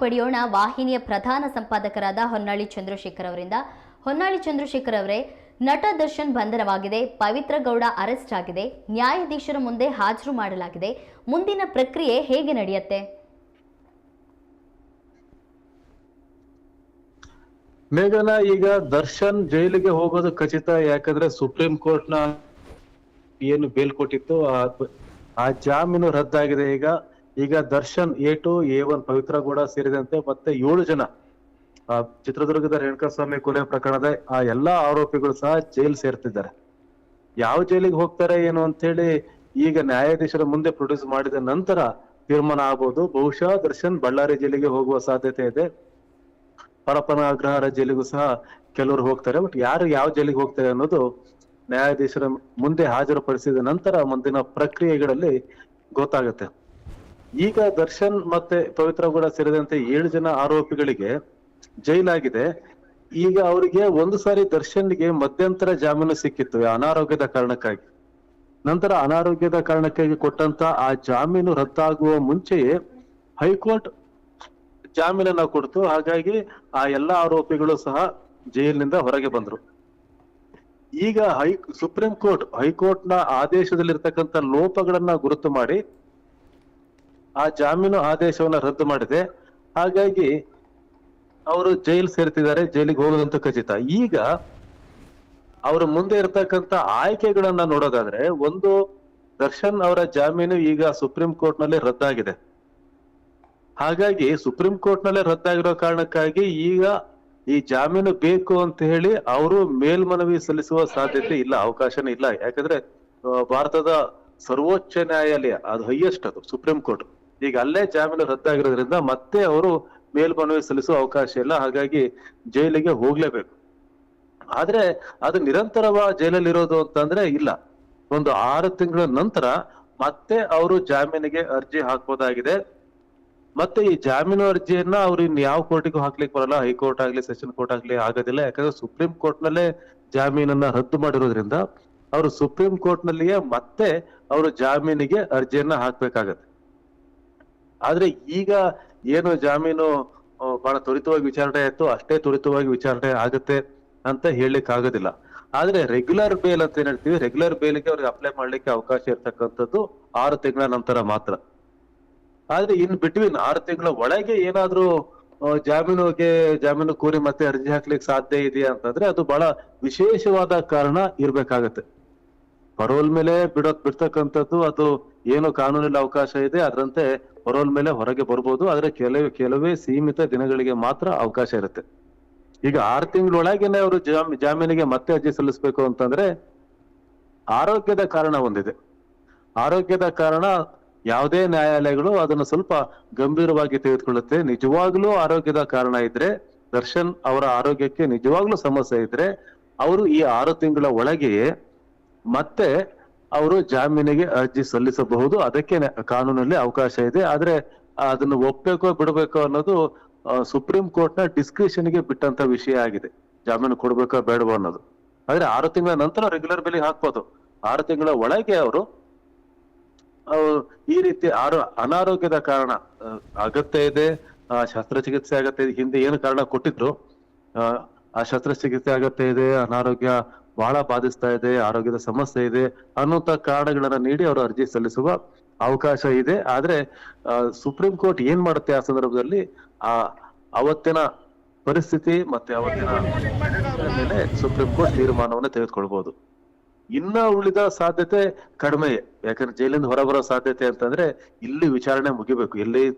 ಪಡೆಯೋಣ ವಾಹಿನಿಯ ಪ್ರಧಾನ ಸಂಪಾದಕರಾದ ಹೊನ್ನಾಳಿ ಚಂದ್ರಶೇಖರ್ ಅವರಿಂದ. ಹೊನ್ನಾಳಿ ಚಂದ್ರಶೇಖರ್ ಅವರೇ, ನಟ ದರ್ಶನ್ ಬಂಧನವಾಗಿದೆ, ಪವಿತ್ರ ಗೌಡ ಅರೆಸ್ಟ್ ಆಗಿದೆ, ನ್ಯಾಯಾಧೀಶರ ಮುಂದೆ ಹಾಜರು ಮಾಡಲಾಗಿದೆ, ಮುಂದಿನ ಪ್ರಕ್ರಿಯೆ ಹೇಗೆ ನಡೆಯುತ್ತೆ? ಮೇಘನ, ಈಗ ದರ್ಶನ್ ಜೈಲಿಗೆ ಹೋಗೋದು ಖಚಿತ, ಯಾಕಂದ್ರೆ ಸುಪ್ರೀಂ ಕೋರ್ಟ್ನ ಏನು ಬೇಲ್ ಕೊಟ್ಟಿತ್ತು ಆ- ಜಾಮೀನು ರದ್ದಾಗಿದೆ ಈಗ. ಈಗ Darshan A two A one Pavithra Gowda ಸೇರಿದಂತೆ ಮತ್ತೆ ಏಳು ಜನ ಚಿತ್ರದುರ್ಗದ ರೇಣುಕಾಸ್ವಾಮಿ ಕೊಲೆ ಪ್ರಕರಣದ ಆ ಎಲ್ಲಾ ಆರೋಪಿಗಳು ಸಹ ಜೈಲ್ ಸೇರ್ತಿದ್ದಾರೆ. ಯಾವ ಜೈಲಿಗೆ ಹೋಗ್ತಾರೆ ಏನು ಅಂತ ಹೇಳಿ ಈಗ ನ್ಯಾಯಾಧೀಶರ ಮುಂದೆ ಪ್ರೊಡ್ಯೂಸ್ ಮಾಡಿದ ನಂತರ ತೀರ್ಮಾನ ಆಗ್ಬೋದು. ಬಹುಶಃ ದರ್ಶನ್ ಬಳ್ಳಾರಿ ಜೈಲಿಗೆ ಹೋಗುವ ಸಾಧ್ಯತೆ ಇದೆ. ಪರಪನ ಅಗ್ರಹಾರ ಜೈಲಿಗೂ ಸಹ ಕೆಲವರು ಹೋಗ್ತಾರೆ. ಬಟ್ ಯಾರು ಯಾವ ಜೈಲಿಗೆ ಹೋಗ್ತಾರೆ ಅನ್ನೋದು ನ್ಯಾಯಾಧೀಶರ ಮುಂದೆ ಹಾಜರುಪಡಿಸಿದ ನಂತರ ಮುಂದಿನ ಪ್ರಕ್ರಿಯೆಗಳಲ್ಲಿ ಗೊತ್ತಾಗುತ್ತೆ. ಈಗ ದರ್ಶನ್ ಮತ್ತೆ ಪವಿತ್ರ ಗೌಡ ಸೇರಿದಂತೆ ಏಳು ಜನ ಆರೋಪಿಗಳಿಗೆ ಜೈಲಾಗಿದೆ. ಈಗ ಅವರಿಗೆ ಒಂದು ಸಾರಿ ದರ್ಶನ್ಗೆ ಮಧ್ಯಂತರ ಜಾಮೀನು ಸಿಕ್ಕಿತ್ತು ಅನಾರೋಗ್ಯದ ಕಾರಣಕ್ಕಾಗಿ. ನಂತರ ಅನಾರೋಗ್ಯದ ಕಾರಣಕ್ಕಾಗಿ ಕೊಟ್ಟಂತ ಆ ಜಾಮೀನು ರದ್ದಾಗುವ ಮುಂಚೆಯೇ ಹೈಕೋರ್ಟ್ ಜಾಮೀನನ್ನ ಕೊಡ್ತು. ಹಾಗಾಗಿ ಆ ಎಲ್ಲಾ ಆರೋಪಿಗಳು ಸಹ ಜೈಲಿನಿಂದ ಹೊರಗೆ ಬಂದ್ರು. ಈಗ ಹೈ, ಸುಪ್ರೀಂ ಕೋರ್ಟ್ ಹೈಕೋರ್ಟ್ನ ಆದೇಶದಲ್ಲಿರ್ತಕ್ಕಂಥ ಲೋಪಗಳನ್ನ ಗುರುತು ಮಾಡಿ ಆ ಜಾಮೀನು ಆದೇಶವನ್ನ ರದ್ದು ಮಾಡಿದೆ. ಹಾಗಾಗಿ ಅವರು ಜೈಲ್ ಸೇರ್ತಿದ್ದಾರೆ, ಜೈಲಿಗೆ ಹೋಗೋದಂತ ಖಚಿತ. ಈಗ ಅವರ ಮುಂದೆ ಇರತಕ್ಕಂತ ಆಯ್ಕೆಗಳನ್ನ ನೋಡೋದಾದ್ರೆ, ಒಂದು ದರ್ಶನ್ ಅವರ ಜಾಮೀನು ಈಗ ಸುಪ್ರೀಂ ಕೋರ್ಟ್ನಲ್ಲಿ ರದ್ದಾಗಿದೆ. ಹಾಗಾಗಿ ಸುಪ್ರೀಂ ಕೋರ್ಟ್ ನಲ್ಲೇ ರದ್ದಾಗಿರೋ ಕಾರಣಕ್ಕಾಗಿ ಈಗ ಈ ಜಾಮೀನು ಬೇಕು ಅಂತ ಹೇಳಿ ಅವರು ಮೇಲ್ಮನವಿ ಸಲ್ಲಿಸುವ ಸಾಧ್ಯತೆ ಇಲ್ಲ, ಅವಕಾಶನೇ ಇಲ್ಲ. ಯಾಕಂದ್ರೆ ಭಾರತದ ಸರ್ವೋಚ್ಚ ನ್ಯಾಯಾಲಯ, ಅದು ಹೈಯೆಸ್ಟ್ ಅದು, ಸುಪ್ರೀಂ ಕೋರ್ಟ್. ಈಗ ಅಲ್ಲೇ ಜಾಮೀನು ರದ್ದಾಗಿರೋದ್ರಿಂದ ಮತ್ತೆ ಅವರು ಮೇಲ್ಮನವಿ ಸಲ್ಲಿಸುವ ಅವಕಾಶ ಇಲ್ಲ. ಹಾಗಾಗಿ ಜೈಲಿಗೆ ಹೋಗ್ಲೇಬೇಕು. ಆದ್ರೆ ಅದು ನಿರಂತರವ ಜೈಲಲ್ಲಿ ಇರೋದು ಅಂತಂದ್ರೆ ಇಲ್ಲ. ಒಂದು ಆರು ತಿಂಗಳ ನಂತರ ಮತ್ತೆ ಅವರು ಜಾಮೀನಿಗೆ ಅರ್ಜಿ ಹಾಕ್ಬೋದಾಗಿದೆ. ಮತ್ತೆ ಈ ಜಾಮೀನು ಅರ್ಜಿಯನ್ನ ಅವ್ರು ಇನ್ ಯಾವ ಕೋರ್ಟಿಗೂ ಹಾಕ್ಲಿಕ್ಕೆ ಬರಲ್ಲ. ಹೈಕೋರ್ಟ್ ಆಗ್ಲಿ, ಸೆಷನ್ ಕೋರ್ಟ್ ಆಗ್ಲಿ ಆಗೋದಿಲ್ಲ ಯಾಕಂದ್ರೆ ಸುಪ್ರೀಂ ಕೋರ್ಟ್ ನಲ್ಲೇ ಜಾಮೀನನ್ನ ರದ್ದು ಮಾಡಿರೋದ್ರಿಂದ ಅವರು ಸುಪ್ರೀಂ ಕೋರ್ಟ್ ನಲ್ಲಿಯೇ ಮತ್ತೆ ಅವರು ಜಾಮೀನಿಗೆ ಅರ್ಜಿಯನ್ನ ಹಾಕ್ಬೇಕಾಗತ್ತೆ. ಆದ್ರೆ ಈಗ ಏನು ಜಾಮೀನು ಬಹಳ ತ್ವರಿತವಾಗಿ ವಿಚಾರಣೆ ಆಯ್ತು, ಅಷ್ಟೇ ತ್ವರಿತವಾಗಿ ವಿಚಾರಣೆ ಆಗುತ್ತೆ ಅಂತ ಹೇಳಲಿಕ್ಕೆ ಆಗೋದಿಲ್ಲ. ಆದ್ರೆ ರೆಗ್ಯುಲರ್ ಬೇಲ್ ಅಂತ ಏನ್ ಹೇಳ್ತೀವಿ ರೆಗ್ಯುಲರ್ ಬೇಲ್ಗೆ ಅವ್ರಿಗೆ ಅಪ್ಲೈ ಮಾಡ್ಲಿಕ್ಕೆ ಅವಕಾಶ ಇರ್ತಕ್ಕಂಥದ್ದು ಆರು ತಿಂಗಳ ನಂತರ ಮಾತ್ರ. ಆದ್ರೆ ಇನ್ ಬಿಟ್ವೀನ್ ಆರು ತಿಂಗಳ ಒಳಗೆ ಏನಾದ್ರೂ ಜಾಮೀನುಗೆ, ಜಾಮೀನು ಕೋರಿ ಮತ್ತೆ ಅರ್ಜಿ ಹಾಕ್ಲಿಕ್ಕೆ ಸಾಧ್ಯ ಇದೆಯಾ ಅಂತಂದ್ರೆ ಅದು ಬಹಳ ವಿಶೇಷವಾದ ಕಾರಣ ಇರ್ಬೇಕಾಗತ್ತೆ. ಪರೋಲ್ ಮೇಲೆ ಬಿಡೋದ್ ಬಿಡ್ತಕ್ಕಂಥದ್ದು ಅದು ಏನು ಕಾನೂನಲ್ಲಿ ಅವಕಾಶ ಇದೆ, ಅದರಂತೆ ಪರೋಲ್ ಮೇಲೆ ಹೊರಗೆ ಬರ್ಬೋದು, ಆದ್ರೆ ಕೆಲವೇ ಕೆಲವೇ ಸೀಮಿತ ದಿನಗಳಿಗೆ ಮಾತ್ರ ಅವಕಾಶ ಇರುತ್ತೆ. ಈಗ ಆರು ತಿಂಗಳೊಳಗೇನೆ ಅವರು ಜಾಮಿ, ಜಾಮೀನಿಗೆ ಮತ್ತೆ ಅರ್ಜಿ ಸಲ್ಲಿಸಬೇಕು ಅಂತಂದ್ರೆ ಆರೋಗ್ಯದ ಕಾರಣ ಒಂದಿದೆ. ಆರೋಗ್ಯದ ಕಾರಣ ಯಾವುದೇ ನ್ಯಾಯಾಲಯಗಳು ಅದನ್ನು ಸ್ವಲ್ಪ ಗಂಭೀರವಾಗಿ ತೆಗೆದುಕೊಳ್ಳುತ್ತೆ. ನಿಜವಾಗ್ಲೂ ಆರೋಗ್ಯದ ಕಾರಣ ಇದ್ರೆ, ದರ್ಶನ್ ಅವರ ಆರೋಗ್ಯಕ್ಕೆ ನಿಜವಾಗ್ಲೂ ಸಮಸ್ಯೆ ಇದ್ರೆ, ಅವರು ಈ ಆರು ತಿಂಗಳ ಒಳಗೆಯೇ ಮತ್ತೆ ಅವರು ಜಾಮೀನಿಗೆ ಅರ್ಜಿ ಸಲ್ಲಿಸಬಹುದು. ಅದಕ್ಕೆ ಕಾನೂನಲ್ಲಿ ಅವಕಾಶ ಇದೆ. ಆದ್ರೆ ಅದನ್ನು ಒಪ್ಪಬೇಕೋ ಬಿಡಬೇಕೋ ಅನ್ನೋದು ಸುಪ್ರೀಂ ಕೋರ್ಟ್ನ ಡಿಸ್ಕ್ರಿಷನ್ಗೆ ಬಿಟ್ಟಂತ ವಿಷಯ ಆಗಿದೆ. ಜಾಮೀನು ಕೊಡ್ಬೇಕೋ ಬೇಡವೋ ಅನ್ನೋದು. ಆದ್ರೆ ಆರು ತಿಂಗಳ ನಂತರ ರೆಗ್ಯುಲರ್ ಬೆಲೆ ಹಾಕ್ಬೋದು. ಆರು ತಿಂಗಳ ಒಳಗೆ ಅವರು ಅವು ಈ ರೀತಿ ಆರೋ ಅನಾರೋಗ್ಯದ ಕಾರಣ ಅಗತ್ಯ ಇದೆ. ಆ, ಶಸ್ತ್ರಚಿಕಿತ್ಸೆ ಅಗತ್ಯ ಇದೆ. ಹಿಂದೆ ಏನು ಕಾರಣ ಕೊಟ್ಟಿದ್ರು? ಆ, ಶಸ್ತ್ರಚಿಕಿತ್ಸೆ ಅಗತ್ಯ ಇದೆ ಅನಾರೋಗ್ಯ ಬಹಳ ಬಾಧಿಸ್ತಾ ಇದೆ, ಆರೋಗ್ಯದ ಸಮಸ್ಯೆ ಇದೆ ಅನ್ನುವಂತ ಕಾರಣಗಳನ್ನ ನೀಡಿ ಅವರು ಅರ್ಜಿ ಸಲ್ಲಿಸುವ ಅವಕಾಶ ಇದೆ. ಆದ್ರೆ ಸುಪ್ರೀಂ ಕೋರ್ಟ್ ಏನ್ ಮಾಡುತ್ತೆ ಆ ಸಂದರ್ಭದಲ್ಲಿ, ಆ, ಅವತ್ತಿನ ಪರಿಸ್ಥಿತಿ ಮತ್ತೆ ಅವತ್ತಿನ ಮೇಲೆ ಸುಪ್ರೀಂ ಕೋರ್ಟ್ ತೀರ್ಮಾನವನ್ನು ತೆಗೆದುಕೊಳ್ಬಹುದು ಇನ್ನ ಉಳಿದ ಸಾಧ್ಯತೆ ಕಡಿಮೆ, ಯಾಕಂದ್ರೆ ಜೈಲಿಂದ ಹೊರಬರೋ ಸಾಧ್ಯತೆ ಅಂತಂದ್ರೆ ಇಲ್ಲಿ ವಿಚಾರಣೆ ಮುಗಿಬೇಕು. ಇಲ್ಲಿ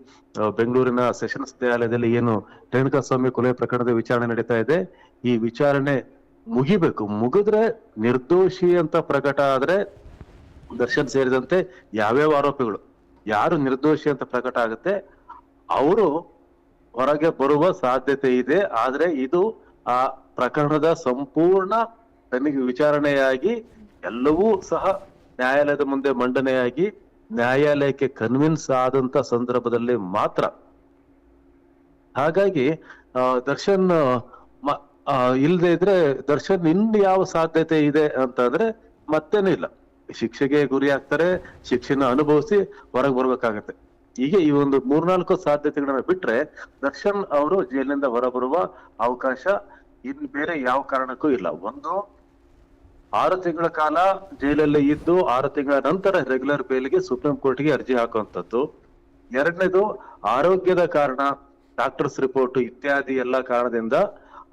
ಬೆಂಗಳೂರಿನ ಸೆಷನ್ಸ್ ನ್ಯಾಯಾಲಯದಲ್ಲಿ ಏನು ರೇಣುಕಾಸ್ವಾಮಿ ಕೊಲೆ ಪ್ರಕರಣದ ವಿಚಾರಣೆ ನಡೀತಾ ಇದೆ. ಈ ವಿಚಾರಣೆ ಮುಗಿಬೇಕು. ಮುಗಿದ್ರೆ ನಿರ್ದೋಷಿ ಅಂತ ಪ್ರಕಟ ಆದ್ರೆ ದರ್ಶನ್ ಸೇರಿದಂತೆ ಯಾವ್ಯಾವ ಆರೋಪಿಗಳು, ಯಾರು ನಿರ್ದೋಷಿ ಅಂತ ಪ್ರಕಟ ಆಗುತ್ತೆ, ಅವರು ಹೊರಗೆ ಬರುವ ಸಾಧ್ಯತೆ ಇದೆ. ಆದ್ರೆ ಇದು ಆ ಪ್ರಕರಣದ ಸಂಪೂರ್ಣ ತನಿಖೆ ವಿಚಾರಣೆಯಾಗಿ ಎಲ್ಲವೂ ಸಹ ನ್ಯಾಯಾಲಯದ ಮುಂದೆ ಮಂಡನೆಯಾಗಿ ನ್ಯಾಯಾಲಯಕ್ಕೆ ಕನ್ವಿನ್ಸ್ ಆದಂತ ಸಂದರ್ಭದಲ್ಲಿ ಮಾತ್ರ. ಹಾಗಾಗಿ ದರ್ಶನ್ ಆ, ಇಲ್ಲದೆ ಇದ್ರೆ ದರ್ಶನ್ ಇನ್ ಯಾವ ಸಾಧ್ಯತೆ ಇದೆ ಅಂತಂದ್ರೆ ಮತ್ತೇನೂ ಇಲ್ಲ. ಶಿಕ್ಷೆಗೆ ಗುರಿ ಆಗ್ತಾರೆ ಶಿಕ್ಷೆನ ಅನುಭವಿಸಿ ಹೊರಗೆ ಬರ್ಬೇಕಾಗತ್ತೆ. ಹೀಗೆ ಈ ಒಂದು ಮೂರ್ನಾಲ್ಕು ಸಾಧ್ಯತೆಗಳನ್ನ ಬಿಟ್ರೆ ದರ್ಶನ್ ಅವರು ಜೈಲಿನಿಂದ ಹೊರಬರುವ ಅವಕಾಶ ಇನ್ ಬೇರೆ ಯಾವ ಕಾರಣಕ್ಕೂ ಇಲ್ಲ. ಒಂದು ಆರು ತಿಂಗಳ ಕಾಲ ಜೈಲಲ್ಲಿ ಇದ್ದು ಆರು ತಿಂಗಳ ನಂತರ ರೆಗ್ಯುಲರ್ ಬೇಲ್ಗೆ ಸುಪ್ರೀಂ ಕೋರ್ಟ್ಗೆ ಅರ್ಜಿ ಹಾಕುವಂಥದ್ದು. ಎರಡನೇದು ಆರೋಗ್ಯದ ಕಾರಣ ಡಾಕ್ಟರ್ಸ್ ರಿಪೋರ್ಟ್ ಇತ್ಯಾದಿ ಎಲ್ಲ ಕಾರಣದಿಂದ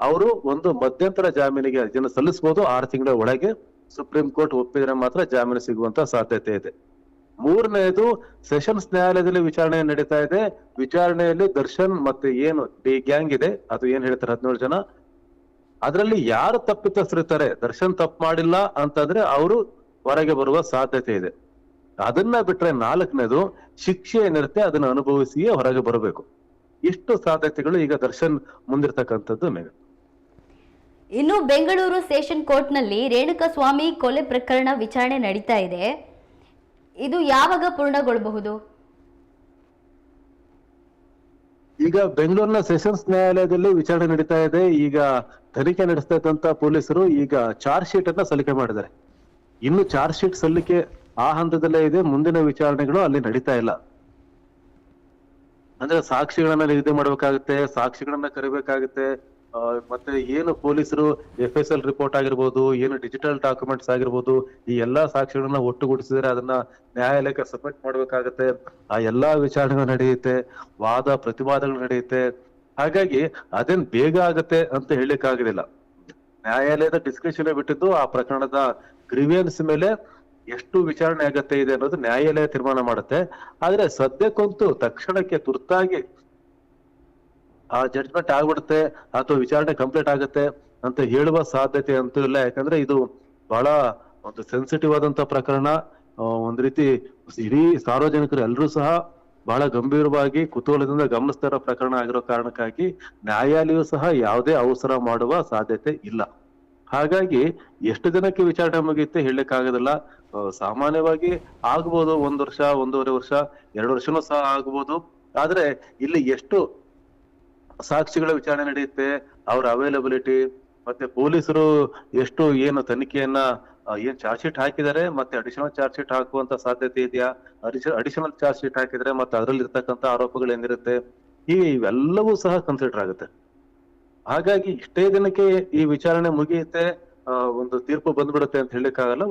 ಅವರು ಒಂದು ಮಧ್ಯಂತರ ಜಾಮೀನಿಗೆ ಅರ್ಜಿಯನ್ನು ಸಲ್ಲಿಸಬಹುದು. ಆರು ತಿಂಗಳ ಒಳಗೆ ಸುಪ್ರೀಂ ಕೋರ್ಟ್ ಒಪ್ಪಿದ್ರೆ ಮಾತ್ರ ಜಾಮೀನು ಸಿಗುವಂತ ಸಾಧ್ಯತೆ ಇದೆ. ಮೂರನೇದು, ಸೆಷನ್ಸ್ ನ್ಯಾಯಾಲಯದಲ್ಲಿ ವಿಚಾರಣೆ ನಡೀತಾ ಇದೆ. ವಿಚಾರಣೆಯಲ್ಲಿ ದರ್ಶನ್ ಮತ್ತೆ ಏನು ಡಿ ಗ್ಯಾಂಗ್ ಇದೆ, ಅದು ಏನ್ ಹೇಳ್ತಾರೆ ಹದಿನೇಳು ಜನ? ಅದರಲ್ಲಿ ಯಾರು ತಪ್ಪಿತಸ್ಥರಿರ್ತಾರೆ? ದರ್ಶನ್ ತಪ್ಪು ಮಾಡಿಲ್ಲ ಅಂತಂದ್ರೆ ಅವರು ಹೊರಗೆ ಬರುವ ಸಾಧ್ಯತೆ ಇದೆ. ಅದನ್ನ ಬಿಟ್ರೆ ನಾಲ್ಕನೇದು, ಶಿಕ್ಷೆ ಏನಿರುತ್ತೆ ಅದನ್ನ ಅನುಭವಿಸಿಯೇ ಹೊರಗೆ ಬರಬೇಕು. ಇಷ್ಟು ಸಾಧ್ಯತೆಗಳು ಈಗ ದರ್ಶನ್ ಮುಂದಿರ್ತಕ್ಕಂಥದ್ದು ಮೇಘ. ಇನ್ನು ಬೆಂಗಳೂರು ಸೆಷನ್ ಕೋರ್ಟ್ನಲ್ಲಿ ರೇಣುಕಸ್ವಾಮಿ ಕೊಲೆ ಪ್ರಕರಣ ವಿಚಾರಣೆ ನಡೀತಾ ಇದೆ. ಇದು ಯಾವಾಗ ಪೂರ್ಣಗೊಳ್ಳಬಹುದು? ಈಗ ಬೆಂಗಳೂರಿನ ಸೆಷನ್ಸ್ ನ್ಯಾಯಾಲಯದಲ್ಲಿ ವಿಚಾರಣೆ ನಡೀತಾ ಇದೆ. ಈಗ ತನಿಖೆ ನಡೆಸ್ತಾ ಇದ್ದಂತ ಪೊಲೀಸರು ಈಗ ಚಾರ್ಜ್ ಶೀಟ್ ಅನ್ನ ಸಲ್ಲಿಕೆ ಮಾಡಿದ್ದಾರೆ. ಇನ್ನು ಚಾರ್ಜ್ ಶೀಟ್ ಸಲ್ಲಿಕೆ ಆ ಹಂತದಲ್ಲೇ ಇದೆ. ಮುಂದಿನ ವಿಚಾರಣೆಗಳು ಅಲ್ಲಿ ನಡೀತಾ ಇಲ್ಲ. ಅಂದ್ರೆ ಸಾಕ್ಷಿಗಳನ್ನ ನಿಗದಿ ಮಾಡ್ಬೇಕಾಗುತ್ತೆ, ಸಾಕ್ಷಿಗಳನ್ನ ಕರಿಬೇಕಾಗುತ್ತೆ. ಮತ್ತೆ ಏನು ಪೊಲೀಸರು ಎಫ್ ಎಸ್ ಎಲ್ ರಿಪೋರ್ಟ್ ಆಗಿರ್ಬೋದು, ಏನು ಡಿಜಿಟಲ್ ಡಾಕ್ಯುಮೆಂಟ್ಸ್ ಆಗಿರ್ಬೋದು, ಈ ಎಲ್ಲಾ ಸಾಕ್ಷಿಗಳನ್ನ ಒಟ್ಟುಗೂಡಿಸಿದ್ರೆ ಅದನ್ನ ನ್ಯಾಯಾಲಯಕ್ಕೆ ಸಬ್ಮಿಟ್ ಮಾಡ್ಬೇಕಾಗತ್ತೆ. ಆ ಎಲ್ಲಾ ವಿಚಾರಣೆಗಳು ನಡೆಯುತ್ತೆ, ವಾದ ಪ್ರತಿವಾದಗಳು ನಡೆಯುತ್ತೆ. ಹಾಗಾಗಿ ಅದೇನ್ ಬೇಗ ಆಗತ್ತೆ ಅಂತ ಹೇಳಿಕ್ ಆಗಲಿಲ್ಲ ನ್ಯಾಯಾಲಯದ ಡಿಸ್ಕ್ರಿಪ್ಷನ್ ಬಿಟ್ಟಿದ್ದು ಆ ಪ್ರಕರಣದ ಗ್ರಿವಿಯನ್ಸ್ ಮೇಲೆ ಎಷ್ಟು ವಿಚಾರಣೆ ಆಗತ್ತೆ ಇದೆ ಅನ್ನೋದು ನ್ಯಾಯಾಲಯ ತೀರ್ಮಾನ ಮಾಡುತ್ತೆ. ಆದ್ರೆ ಸದ್ಯಕ್ಕಂತೂ ತಕ್ಷಣಕ್ಕೆ ತುರ್ತಾಗಿ ಆ ಜಡ್ಜ್ಮೆಂಟ್ ಆಗ್ಬಿಡುತ್ತೆ, ಅಥವಾ ವಿಚಾರಣೆ ಕಂಪ್ಲೀಟ್ ಆಗುತ್ತೆ ಅಂತ ಹೇಳುವ ಸಾಧ್ಯತೆ ಅಂತೂ ಇಲ್ಲ. ಯಾಕಂದ್ರೆ ಇದು ಬಹಳ ಒಂದು ಸೆನ್ಸಿಟಿವ್ ಆದಂತ ಪ್ರಕರಣ. ಒಂದ್ ರೀತಿ ಇಡೀ ಸಾರ್ವಜನಿಕರು ಎಲ್ಲರೂ ಸಹ ಬಹಳ ಗಂಭೀರವಾಗಿ, ಕುತೂಹಲದಿಂದ ಗಮನಿಸ್ತಾ ಇರೋ ಪ್ರಕರಣ ಆಗಿರೋ ಕಾರಣಕ್ಕಾಗಿ ನ್ಯಾಯಾಲಯವು ಸಹ ಯಾವುದೇ ಅವಸರ ಮಾಡುವ ಸಾಧ್ಯತೆ ಇಲ್ಲ. ಹಾಗಾಗಿ ಎಷ್ಟು ದಿನಕ್ಕೆ ವಿಚಾರಣೆ ಮುಗಿಯುತ್ತೆ ಹೇಳಕ್ ಆಗೋದಿಲ್ಲ ಸಾಮಾನ್ಯವಾಗಿ ಆಗ್ಬೋದು ಒಂದ್ ವರ್ಷ, ಒಂದೂವರೆ ವರ್ಷ, ಎರಡು ವರ್ಷನೂ ಸಹ ಆಗ್ಬೋದು. ಆದ್ರೆ ಇಲ್ಲಿ ಎಷ್ಟು ಸಾಕ್ಷಿಗಳ ವಿಚಾರಣೆ ನಡೆಯುತ್ತೆ, ಅವ್ರ ಅವೈಲಬಿಲಿಟಿ ಮತ್ತೆ ಪೊಲೀಸರು ಎಷ್ಟು ಏನು ತನಿಖೆಯನ್ನ ಏನ್ ಚಾರ್ಜ್ ಶೀಟ್ ಹಾಕಿದ್ದಾರೆ ಮತ್ತೆ ಅಡಿಷನಲ್ ಚಾರ್ಜ್ ಶೀಟ್ ಹಾಕುವಂತ ಸಾಧ್ಯತೆ ಇದೆಯಾ? ಅಡಿಷನಲ್ ಚಾರ್ಜ್ ಶೀಟ್ ಹಾಕಿದ್ರೆ ಮತ್ತೆ ಅದರಲ್ಲಿ ಇರ್ತಕ್ಕಂಥ ಆರೋಪಗಳು ಏನಿರುತ್ತೆ? ಈ ಇವೆಲ್ಲವೂ ಸಹ ಕನ್ಸಿಡರ್ ಆಗುತ್ತೆ. ಹಾಗಾಗಿ ಇಷ್ಟೇ ದಿನಕ್ಕೆ ಈ ವಿಚಾರಣೆ ಮುಗಿಯುತ್ತೆ ಒಂದು ತೀರ್ಪು ಬಂದ್ಬಿಡುತ್ತೆ ಅಂತ ಹೇಳಿಕ್ಕಾಗಲ್ಲ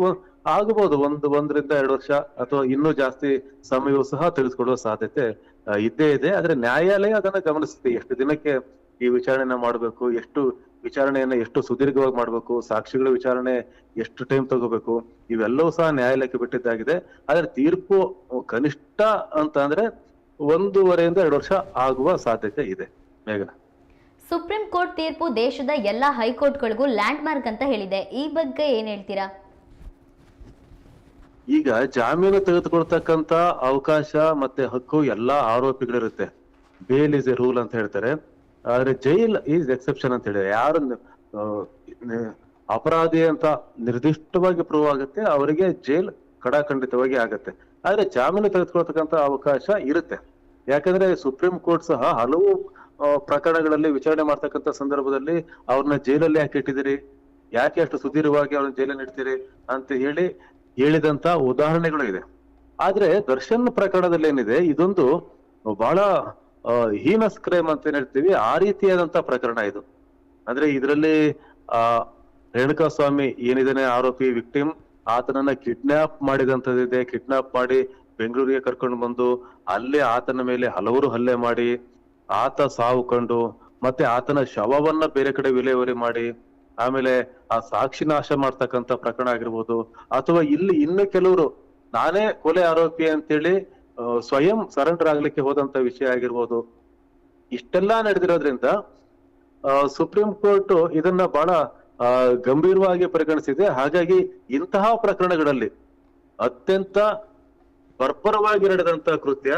ಆಗಬಹುದು ಒಂದು, ಒಂದರಿಂದ ಎರಡು ವರ್ಷ ಅಥವಾ ಇನ್ನೂ ಜಾಸ್ತಿ ಸಮಯವೂ ಸಹ ತಿಳಿಸ್ಕೊಡುವ ಸಾಧ್ಯತೆ ಇದ್ದೇ ಇದೆ. ಆದ್ರೆ ನ್ಯಾಯಾಲಯ ಅದನ್ನ ಗಮನಿಸುತ್ತೆ. ಎಷ್ಟು ದಿನಕ್ಕೆ ಈ ವಿಚಾರಣೆನ ಮಾಡಬೇಕು, ಎಷ್ಟು ವಿಚಾರಣೆಯನ್ನ ಎಷ್ಟು ಸುದೀರ್ಘವಾಗಿ ಮಾಡಬೇಕು, ಸಾಕ್ಷಿಗಳ ವಿಚಾರಣೆ ಎಷ್ಟು ಟೈಮ್ ತಗೋಬೇಕು, ಇವೆಲ್ಲವೂ ಸಹ ನ್ಯಾಯಾಲಯಕ್ಕೆ ಬಿಟ್ಟಿದ್ದಾಗಿದೆ. ಆದ್ರೆ ತೀರ್ಪು ಕನಿಷ್ಠ ಅಂತ ಅಂದ್ರೆ ಒಂದೂವರೆಯಿಂದ ಎರಡು ವರ್ಷ ಆಗುವ ಸಾಧ್ಯತೆ ಇದೆ. ಮೇಘನ. ಸುಪ್ರೀಂ ಕೋರ್ಟ್ ತೀರ್ಪು ದೇಶದ ಎಲ್ಲಾ ಹೈಕೋರ್ಟ್ಗಳಿಗೂ ಲ್ಯಾಂಡ್ ಮಾರ್ಕ್ ಅಂತ ಹೇಳಿದೆ. ಈ ಬಗ್ಗೆ ಏನ್ ಹೇಳ್ತೀರಾ? ಈಗ ಜಾಮೀನು ತೆಗೆದುಕೊಳ್ತಕ್ಕಂತ ಅವಕಾಶ ಮತ್ತೆ ಹಕ್ಕು ಎಲ್ಲಾ ಆರೋಪಿಗಳಿರುತ್ತೆ. ಬೇಲ್ ಇಸ್ ಎ ರೂಲ್ ಅಂತ ಹೇಳ್ತಾರೆ. ಆದ್ರೆ ಜೈಲ್ ಈಸ್ ಎಕ್ಸೆಪ್ಷನ್ ಅಂತ ಹೇಳಿದ್ರೆ ಯಾರು ಅಪರಾಧಿ ಅಂತ ನಿರ್ದಿಷ್ಟವಾಗಿ ಪ್ರೂವ್ ಆಗುತ್ತೆ, ಅವರಿಗೆ ಜೈಲ್ ಕಡಾಖಂಡಿತವಾಗಿ ಆಗತ್ತೆ. ಆದ್ರೆ ಜಾಮೀನು ತೆಗೆದುಕೊಳ್ತಕ್ಕಂತ ಅವಕಾಶ ಇರುತ್ತೆ. ಯಾಕಂದ್ರೆ ಸುಪ್ರೀಂ ಕೋರ್ಟ್ ಸಹ ಹಲವು ಪ್ರಕರಣಗಳಲ್ಲಿ ವಿಚಾರಣೆ ಮಾಡ್ತಕ್ಕಂತ ಸಂದರ್ಭದಲ್ಲಿ ಅವ್ರನ್ನ ಜೈಲಲ್ಲಿ ಯಾಕೆ ಇಟ್ಟಿದ್ದೀರಿ ಯಾಕೆ ಅಷ್ಟು ಸುದೀರ್ಘವಾಗಿ ಅವ್ರನ್ನ ಜೈಲಲ್ಲಿ ಇಡ್ತೀರಿ ಅಂತ ಹೇಳಿ ಹೇಳಿದಂತ ಉದಾಹರಣೆಗಳು ಇದೆ. ಆದ್ರೆ ದರ್ಶನ್ ಪ್ರಕರಣದಲ್ಲಿ ಏನಿದೆ, ಇದೊಂದು ಬಹಳ ಹೀನಸ್ ಕ್ರೈಮ್ ಅಂತ ಏನ್ ಹೇಳ್ತೀವಿ, ಆ ರೀತಿಯಾದಂತ ಪ್ರಕರಣ ಇದು. ಅಂದ್ರೆ ಇದರಲ್ಲಿ, ಆ ರೇಣುಕಾ ಸ್ವಾಮಿ ಏನಿದಾನೆ ಆರೋಪಿ ವಿಕ್ಟಿಮ್, ಆತನನ್ನ ಕಿಡ್ನಾಪ್ ಮಾಡಿದಂತದಿದೆ ಕಿಡ್ನಾಪ್ ಮಾಡಿ ಬೆಂಗಳೂರಿಗೆ ಕರ್ಕೊಂಡು ಬಂದು, ಅಲ್ಲೇ ಆತನ ಮೇಲೆ ಹಲವರು ಹಲ್ಲೆ ಮಾಡಿ, ಆತ ಸಾವು ಕಂಡು, ಮತ್ತೆ ಆತನ ಶವವನ್ನ ಬೇರೆ ಕಡೆ ವಿಲೇವಾರಿ ಮಾಡಿ ಆಮೇಲೆ ಆ ಸಾಕ್ಷಿ ನಾಶ ಮಾಡ್ತಕ್ಕಂತ ಪ್ರಕರಣ ಆಗಿರ್ಬೋದು, ಅಥವಾ ಇಲ್ಲಿ ಇನ್ನು ಕೆಲವರು, ನಾನೇ ಕೊಲೆ ಆರೋಪಿ ಅಂತೇಳಿ ಸ್ವಯಂ ಸರೆಂಡರ್ ಆಗ್ಲಿಕ್ಕೆ ಹೋದಂತ ವಿಷಯ ಆಗಿರ್ಬೋದು. ಇಷ್ಟೆಲ್ಲಾ ನಡೆದಿರೋದ್ರಿಂದ ಸುಪ್ರೀಂ ಕೋರ್ಟ್ ಇದನ್ನ ಬಹಳ ಗಂಭೀರವಾಗಿ ಪರಿಗಣಿಸಿದೆ. ಹಾಗಾಗಿ ಇಂತಹ ಪ್ರಕರಣಗಳಲ್ಲಿ ಅತ್ಯಂತ ಬರ್ಬರವಾಗಿ ನಡೆದಂತ ಕೃತ್ಯ,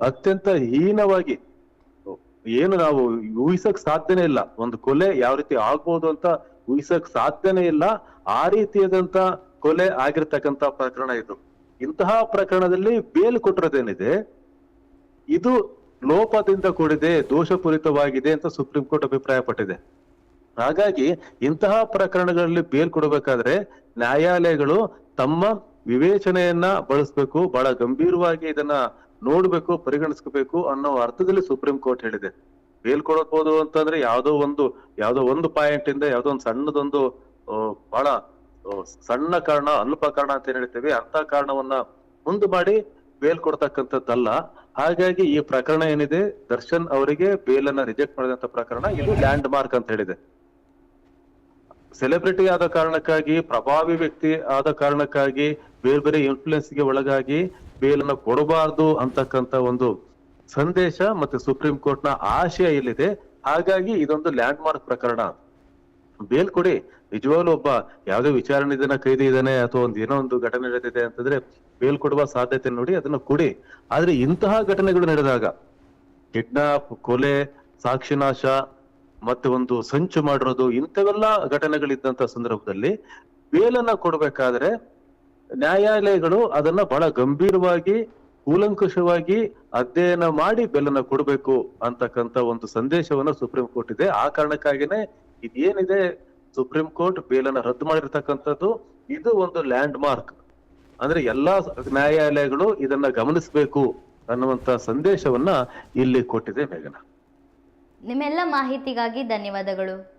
ಅತ್ಯಂತ ಹೀನವಾಗಿ ಏನು ನಾವು ಊಹಿಸಕ್ ಸಾಧ್ಯನೇ ಇಲ್ಲ. ಒಂದು ಕೊಲೆ ಯಾವ ರೀತಿ ಆಗ್ಬೋದು ಅಂತ ಊಹಿಸಕ್ ಸಾಧ್ಯನೇ ಇಲ್ಲ. ಆ ರೀತಿಯಾದಂತ ಕೊಲೆ ಆಗಿರ್ತಕ್ಕಂತ ಪ್ರಕರಣ ಇದು. ಇಂತಹ ಪ್ರಕರಣದಲ್ಲಿ ಬೇಲ್ ಕೊಟ್ಟಿರೋದೇನಿದೆ? ಇದು ಲೋಪದಿಂದ ಕೂಡಿದೆ, ದೋಷಪೂರಿತವಾಗಿದೆ ಅಂತ ಸುಪ್ರೀಂ ಕೋರ್ಟ್ ಅಭಿಪ್ರಾಯ ಪಟ್ಟಿದೆ ಹಾಗಾಗಿ ಇಂತಹ ಪ್ರಕರಣಗಳಲ್ಲಿ ಬೇಲ್ ಕೊಡಬೇಕಾದ್ರೆ ನ್ಯಾಯಾಲಯಗಳು ತಮ್ಮ ವಿವೇಚನೆಯನ್ನ ಬಳಸಬೇಕು. ಬಹಳ ಗಂಭೀರವಾಗಿ ಇದನ್ನ ನೋಡ್ಬೇಕು ಪರಿಗಣಿಸ್ಕೋಬೇಕು ಅನ್ನೋ ಅರ್ಥದಲ್ಲಿ ಸುಪ್ರೀಂ ಕೋರ್ಟ್ ಹೇಳಿದೆ. ಬೇಲ್ ಕೊಡಬಹುದು ಅಂತಂದ್ರೆ ಯಾವ್ದೋ ಒಂದು ಯಾವ್ದೋ ಒಂದು ಪಾಯಿಂಟ್ ಇಂದ ಯಾವ್ದೋ ಒಂದು ಸಣ್ಣದೊಂದು ಬಹಳ ಸಣ್ಣ ಕಾರಣ, ಅಲ್ಪ ಕಾರಣ ಅಂತ ಏನ್ ಹೇಳ್ತೇವೆ, ಅಂತ ಕಾರಣವನ್ನ ಮುಂದೆ ಮಾಡಿ ಬೇಲ್ ಕೊಡ್ತಕ್ಕಂಥದ್ದಲ್ಲ. ಹಾಗಾಗಿ ಈ ಪ್ರಕರಣ ಏನಿದೆ, ದರ್ಶನ್ ಅವರಿಗೆ ಬೇಲನ್ನ ರಿಜೆಕ್ಟ್ ಮಾಡಿದಂತ ಪ್ರಕರಣ ಇದು ಲ್ಯಾಂಡ್ ಮಾರ್ಕ್ ಅಂತ ಹೇಳಿದೆ. ಸೆಲೆಬ್ರಿಟಿ ಆದ ಕಾರಣಕ್ಕಾಗಿ, ಪ್ರಭಾವಿ ವ್ಯಕ್ತಿ ಆದ ಕಾರಣಕ್ಕಾಗಿ ಬೇರೆ ಬೇರೆ ಇನ್ಫ್ಲುಯೆನ್ಸ್ಗೆ ಒಳಗಾಗಿ ಬೇಲನ್ನ ಕೊಡಬಾರ್ದು ಅಂತಕ್ಕಂತ ಒಂದು ಸಂದೇಶ ಮತ್ತೆ ಸುಪ್ರೀಂ ಕೋರ್ಟ್ನ ಆಶಯ ಇಲ್ಲಿದೆ ಹಾಗಾಗಿ ಇದೊಂದು ಲ್ಯಾಂಡ್ ಮಾರ್ಕ್ ಪ್ರಕರಣ. ಬೇಲ್ ಕೊಡಿ. ನಿಜವಾಗ್ಲೂ ಒಬ್ಬ ಯಾವ್ದೋ ವಿಚಾರಣೆ ಇದನ್ನ ಕೈದಿ ಇದ್ದಾನೆ ಅಥವಾ ಒಂದು ಏನೋ ಒಂದು ಘಟನೆ ನಡೆದಿದೆ ಅಂತಂದ್ರೆ ಬೇಲ್ ಕೊಡುವ ಸಾಧ್ಯತೆ ನೋಡಿ ಅದನ್ನ ಕೊಡಿ. ಆದ್ರೆ ಇಂತಹ ಘಟನೆಗಳು ನಡೆದಾಗ ಕಿಡ್ನಾಪ್, ಕೊಲೆ ಸಾಕ್ಷಿನಾಶ ಮತ್ತೆ ಒಂದು ಸಂಚು ಮಾಡಿರೋದು ಇಂಥವೆಲ್ಲ ಘಟನೆಗಳಿದ್ದಂತ ಸಂದರ್ಭದಲ್ಲಿ ಬೇಲನ್ನ ಕೊಡ್ಬೇಕಾದ್ರೆ ನ್ಯಾಯಾಲಯಗಳು ಅದನ್ನ ಬಹಳ ಗಂಭೀರವಾಗಿ, ಕೂಲಂಕುಷವಾಗಿ ಅಧ್ಯಯನ ಮಾಡಿ ಬೆಲ್ಲನ್ನ ಕೊಡಬೇಕು ಅಂತಕ್ಕಂತ ಒಂದು ಸಂದೇಶವನ್ನ ಸುಪ್ರೀಂ ಕೋರ್ಟ್ ಇದೆ. ಆ ಕಾರಣಕ್ಕಾಗಿನೇ ಇದೇನಿದೆ? ಸುಪ್ರೀಂ ಕೋರ್ಟ್ ಬೇಲನ್ನ ರದ್ದು ಮಾಡಿರ್ತಕ್ಕಂಥದ್ದು, ಇದು ಒಂದು ಲ್ಯಾಂಡ್ ಮಾರ್ಕ್ ಅಂದ್ರೆ ಎಲ್ಲಾ ನ್ಯಾಯಾಲಯಗಳು ಇದನ್ನ ಗಮನಿಸಬೇಕು ಅನ್ನುವಂತ ಸಂದೇಶವನ್ನ ಇಲ್ಲಿ ಕೊಟ್ಟಿದೆ ಮೇಘನ. ನಿಮ್ಮೆಲ್ಲ ಮಾಹಿತಿಗಾಗಿ ಧನ್ಯವಾದಗಳು.